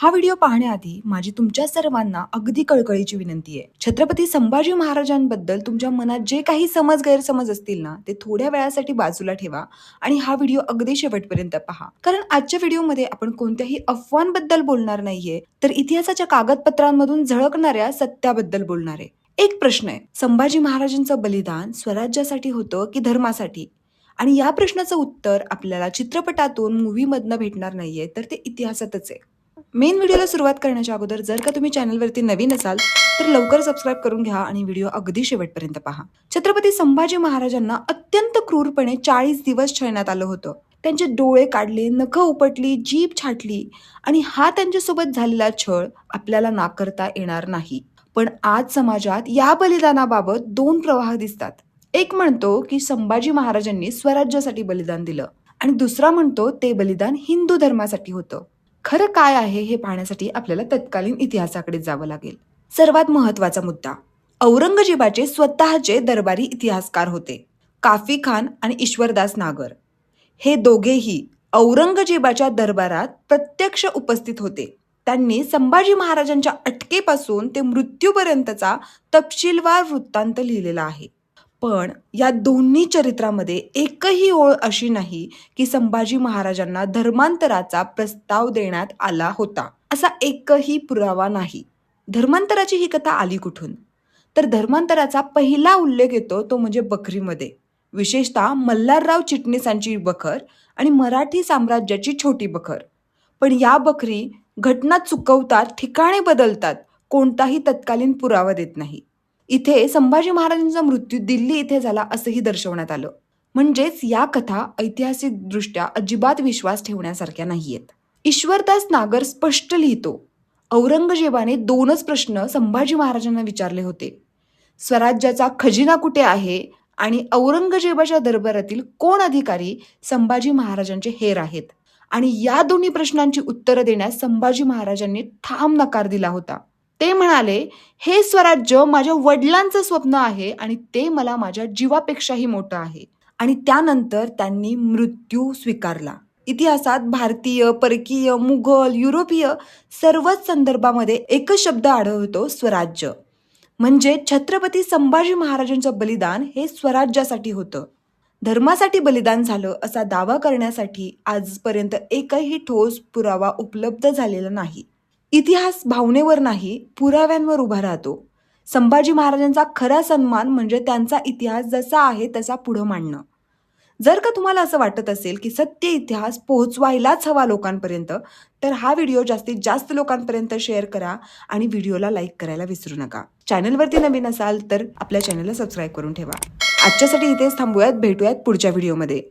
हा व्हिडिओ पाहण्याआधी माझी तुमच्या सर्वांना अगदी कळकळीची विनंती आहे. छत्रपती संभाजी महाराजांबद्दल तुमच्या मनात जे काही समज गैरसमज असतील ना ते थोड्या वेळासाठी बाजूला ठेवा आणि हा व्हिडिओ अगदी शेवटपर्यंत पहा. कारण आजच्या व्हिडिओमध्ये आपण कोणत्याही अफवांबद्दल बोलणार नाहीये तर इतिहासाच्या कागदपत्रांमधून झळकणाऱ्या सत्याबद्दल बोलणार आहे. एक प्रश्न आहे संभाजी महाराजांचं बलिदान स्वराज्यासाठी होतं की धर्मासाठी? आणि या प्रश्नाचं उत्तर आपल्याला चित्रपटातून मूवीमधनं भेटणार नाहीये तर ते इतिहासातच आहे. मेन व्हिडिओला सुरुवात करण्याच्या अगोदर जर का तुम्ही चॅनलवरती नवीन असाल तर लवकर सबस्क्राईब करून घ्या आणि व्हिडिओ अगदी शेवटपर्यंत पहा. छत्रपती संभाजी महाराजांना अत्यंत क्रूरपणे चाळीस दिवस छळण्यात आलं होतं. त्यांचे डोळे काढले नखं उपटली जीभ छाटली आणि हा त्यांच्यासोबत झालेला छळ आपल्याला नाकारता येणार नाही. पण आज समाजात या बलिदानाबाबत दोन प्रवाह दिसतात. एक म्हणतो की संभाजी महाराजांनी स्वराज्यासाठी बलिदान दिलं आणि दुसरा म्हणतो ते बलिदान हिंदू धर्मासाठी होतं. खरं काय आहे हे पाहण्यासाठी आपल्याला तत्कालीन इतिहासाकडे जावं लागेल. सर्वात महत्त्वाचा मुद्दा औरंगजेबाचे स्वतःचे दरबारी इतिहासकार होते काफी खान आणि ईश्वरदास नागर. हे दोघेही औरंगजेबाच्या दरबारात प्रत्यक्ष उपस्थित होते. त्यांनी संभाजी महाराजांच्या अटकेपासून ते मृत्यूपर्यंतचा तपशीलवार वृत्तांत लिहिलेला आहे. पण या दोन्ही चरित्रामध्ये एकही ओळ अशी नाही की संभाजी महाराजांना धर्मांतराचा प्रस्ताव देण्यात आला होता. असा एकही पुरावा नाही. धर्मांतराची ही कथा आली कुठून? तर धर्मांतराचा पहिला उल्लेख येतो तो म्हणजे बखरीमध्ये. विशेषतः मल्हारराव चिटणीसांची बखर आणि मराठी साम्राज्याची छोटी बखर. पण या बखरी घटना चुकवतात ठिकाणे बदलतात कोणताही तत्कालीन पुरावा देत नाही. इथे संभाजी महाराजांचा मृत्यू दिल्ली इथे झाला असंही दर्शवण्यात आलं. म्हणजेच या कथा ऐतिहासिकदृष्ट्या अजिबात विश्वास ठेवण्यासारख्या नाहीयेत. ईश्वरदास नागर स्पष्ट लिहितो औरंगजेबाने दोनच प्रश्न संभाजी महाराजांना विचारले होते. स्वराज्याचा खजिना कुठे आहे आणि औरंगजेबाच्या दरबारातील कोण अधिकारी संभाजी महाराजांचे हेर आहेत? आणि या दोन्ही प्रश्नांची उत्तरं देण्यास संभाजी महाराजांनी ठाम नकार दिला होता. ते म्हणाले हे स्वराज्य माझ्या वडिलांचं स्वप्न आहे आणि ते मला माझ्या जीवापेक्षाही मोठं आहे. आणि त्यानंतर त्यांनी मृत्यू स्वीकारला. इतिहासात भारतीय परकीय मुघल युरोपीय सर्वच संदर्भामध्ये एकच शब्द आढळतो स्वराज्य. म्हणजे छत्रपती संभाजी महाराजांचं बलिदान हे स्वराज्यासाठी होतं. धर्मासाठी बलिदान झालं असा दावा करण्यासाठी आजपर्यंत एकही ठोस पुरावा उपलब्ध झालेला नाही. इतिहास भावनेवर नाही पुराव्यांवर उभा राहतो. संभाजी महाराजांचा खरा सन्मान म्हणजे त्यांचा इतिहास जसा आहे तसा पुढं मांडणं. जर का तुम्हाला असं वाटत असेल की सत्य इतिहास पोहोचवायलाच हवा लोकांपर्यंत तर हा व्हिडिओ जास्तीत जास्त लोकांपर्यंत शेअर करा आणि व्हिडिओला लाईक करायला विसरू नका. चॅनलवरती नवीन असाल तर आपल्या चॅनलला सबस्क्राईब करून ठेवा. आजच्यासाठी इथेच थांबूयात भेटूयात पुढच्या व्हिडिओमध्ये.